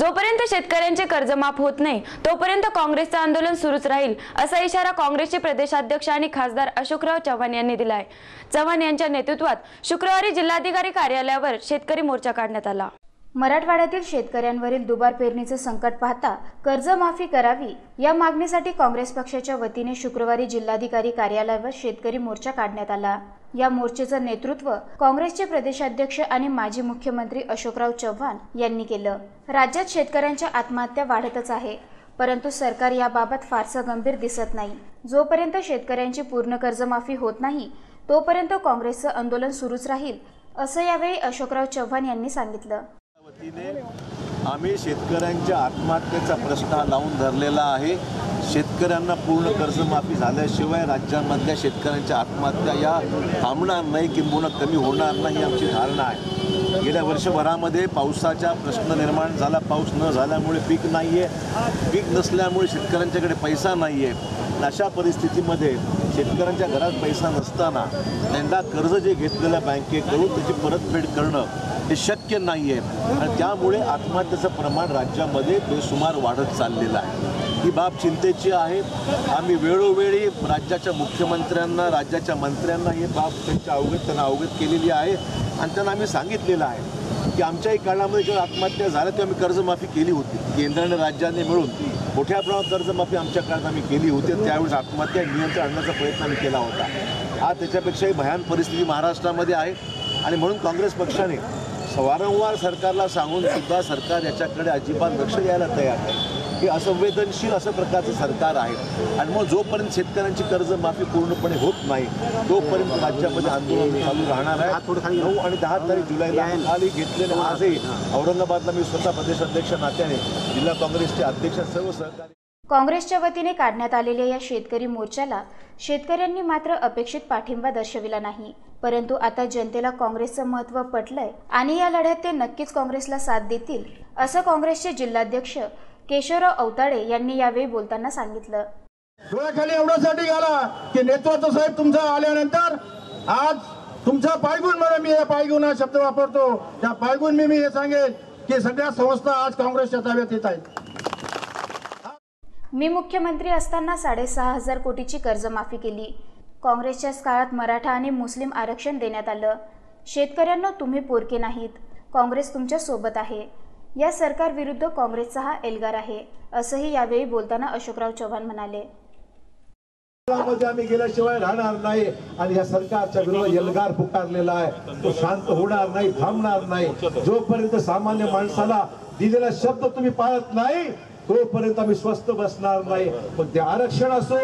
जोपर्यंत शेतकऱ्यांचे कर्ज माफ होत नाही तोपर्यंत काँग्रेसचं आंदोलन सुरूच राहील असा इशारा काँग्रेसचे प्रदेशाध्यक्ष आणि खासदार अशोकराव चव्हाण यांनी दिलाय. चव्हाण यांच्या नेतृत्वात शुक्रवारी जिल्हाधिकारी कार्यालयावर शेतकरी मोर्चा काढण्यात आला. मराठवाड्यातील शेतकऱ्यांवरील दुबार पेरणीचं संकट पाहता कर्जमाफी करावी या मागणीसाठी काँग्रेस पक्षाच्या वतीने शुक्रवारी जिल्हाधिकारी कार्यालयावर शेतकरी मोर्चा काढण्यात आला. या मोर्चेचं नेतृत्व काँग्रेसचे प्रदेशाध्यक्ष आणि माजी मुख्यमंत्री अशोकराव चव्हाण यांनी केलं. राज्यात शेतकऱ्यांच्या आत्महत्या वाढतच आहे परंतु सरकार याबाबत फारसं गंभीर दिसत नाही. जोपर्यंत शेतकऱ्यांची पूर्ण कर्जमाफी होत नाही तोपर्यंत काँग्रेसचं आंदोलन सुरूच राहील असं यावेळी अशोकराव चव्हाण यांनी सांगितलं. वतीने आम्ही शेतकऱ्यांच्या आत्महत्येचा प्रश्न हा लावून धरलेला आहे. शेतकऱ्यांना पूर्ण कर्जमाफी झाल्याशिवाय राज्यामधल्या शेतकऱ्यांच्या आत्महत्या या थांबणार नाही किंबहुना कमी होणार नाही ही आमची धारणा आहे. गेल्या वर्षभरामध्ये पावसाचा प्रश्न निर्माण झाला. पाऊस न झाल्यामुळे पीक नाही आहे पीक नसल्यामुळे शेतकऱ्यांच्याकडे पैसा नाही आहे अशा परिस्थितीमध्ये शेतकऱ्यांच्या घरात पैसा नसताना त्यांना कर्ज जे घेतलेलं बँकेकडून त्याची परतफेड करणं हे शक्य नाही आहे आणि त्यामुळे आत्महत्येचं प्रमाण राज्यामध्ये बेसुमार वाढत चाललेलं आहे. ही बाब चिंतेची आहे. आम्ही वेळोवेळी राज्याच्या मुख्यमंत्र्यांना राज्याच्या मंत्र्यांना ही बाब त्यांच्या अवगत त्यांना अवगत केलेली आहे. आणि त्यांना आम्ही सांगितलेलं आहे की आमच्याही काळामध्ये जेव्हा आत्महत्या झाल्या तेव्हा आम्ही कर्जमाफी केली होती. केंद्राने राज्याने मिळून मोठ्या प्रमाणात कर्जमाफी आमच्या काळात आम्ही केली होती. त्यावेळेस आत्महत्या नियंत्रण आणण्याचा प्रयत्न आम्ही केला होता. आज त्याच्यापेक्षाही भयान परिस्थिती महाराष्ट्रामध्ये आहे. आणि म्हणून काँग्रेस पक्षाने वारंवार सरकारला सांगून सुद्धा सरकार याच्याकडे अजिबात लक्ष द्यायला तयार आहे हे असंवेदनशील असं प्रकारचं सरकार आहे. आणि मग जोपर्यंत शेतकऱ्यांची कर्जमाफी पूर्णपणे होत नाही तोपर्यंत राज्यामध्ये आंदोलन चालू राहणार आहे. नऊ आणि दहा तारीख जुलैला खाली घेतलेले आजही औरंगाबादला मी स्वतः प्रदेशाध्यक्ष नात्याने जिल्हा काँग्रेसचे अध्यक्ष सर्व सहकारी काँग्रेसच्या वतीने काढण्यात आलेल्या या शेतकरी मोर्चाला शेतकऱ्यांनी मात्र अपेक्षित पाठिंबा दर्शविला नाही. परंतु आता जनतेला काँग्रेसचं महत्त्व पटलंय आणि या लढ्यात ते नक्कीच काँग्रेसला साथ देतील असं काँग्रेसचे जिल्हाध्यक्ष केशवराव अवताडे यांनी यावेळी बोलताना सांगितलं. डोळ्याखाली एवढ्यासाठी गेला की नेतृत्व साहेब तुमचा आल्यानंतर आज तुमचा पायगुण म्हणून मी हे पायगुण हा शब्द वापरतो. त्या पायगुण मी मी हे सांगेन की सगळ्या संस्था आज काँग्रेसच्या ताब्यात येत आहेत. मी मुख्यमंत्री असताना साडेसहा हजार कोटीची कर्जमाफी केली. काँग्रेसच्याच काळात मराठा आणि मुस्लिम आरक्षण देण्यात आलं. शेतकऱ्यांना तुम्ही पोरके नाहीत. काँग्रेस तुमच्यासोबत आहे. या सरकारविरुद्ध काँग्रेसचा हा एल्गार आहे असंही यावेळी बोलताना अशोकराव चव्हाण म्हणाले. आम्ही गेल्याशिवाय राहणार नाही आणि या सरकारच्या विरोधात एल्गार पुकारलेला आहे. तो शांत होणार नाही थांबणार नाही. जोपर्यंत सामान्य माणसाला दिलेला शब्द तुम्ही पाळत नाही तोपर्यंत आम्ही स्वस्त बसणार नाही. मग ते आरक्षण असो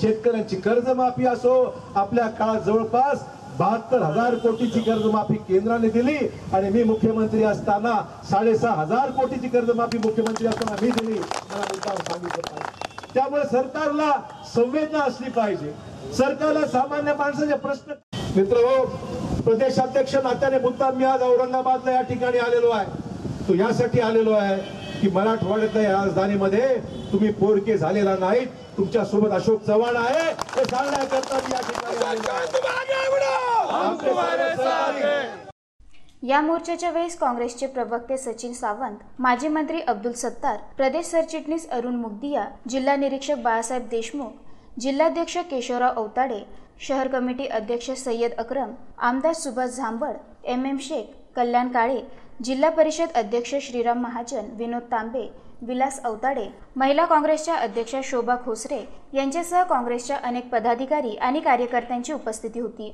शेतकऱ्यांची कर्जमाफी असो आपल्या काळात जवळपास बहात्तर हजार कोटीची कर्जमाफी केंद्राने दिली आणि मी मुख्यमंत्री असताना साडेसहा हजार कोटीची कर्जमाफी मुख्यमंत्री असताना मी दिली. मला मुद्दाम सांगितलं पाहिजे. त्यामुळे सरकारला संवेदना असली पाहिजे. सरकारला सामान्य माणसाचे प्रश्न मित्र हो प्रदेशाध्यक्ष नात्याने मुद्दाम मी आज औरंगाबादला या ठिकाणी आलेलो आहे. तो यासाठी आलेलो आहे. की मराठवाड्यातल्या या राजधानीमध्ये तुम्ही पोरके झालेला नाहीत. तुमच्यासोबत अशोक चव्हाण आहे. हे सांगण्याकरता या मोर्चाच्या वेळेस काँग्रेसचे प्रवक्ते सचिन सावंत माजी मंत्री अब्दुल सत्तार प्रदेश सरचिटणीस अरुण मुगदिया जिल्हा निरीक्षक बाळासाहेब देशमुख जिल्हाध्यक्ष केशवराव अवताडे शहर कमिटी अध्यक्ष सय्यद अक्रम आमदार सुभाष झांबड एम एम शेख कल्याण काळे जिल्हा परिषद अध्यक्ष श्रीराम महाजन विनोद तांबे विलास अवताडे महिला काँग्रेसच्या अध्यक्षा शोभा खोसरे यांच्यासह काँग्रेसच्या अनेक पदाधिकारी आणि कार्यकर्त्यांची उपस्थिती होती.